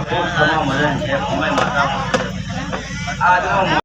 ખૂબ સમય મળે છે સમય માતા આજનો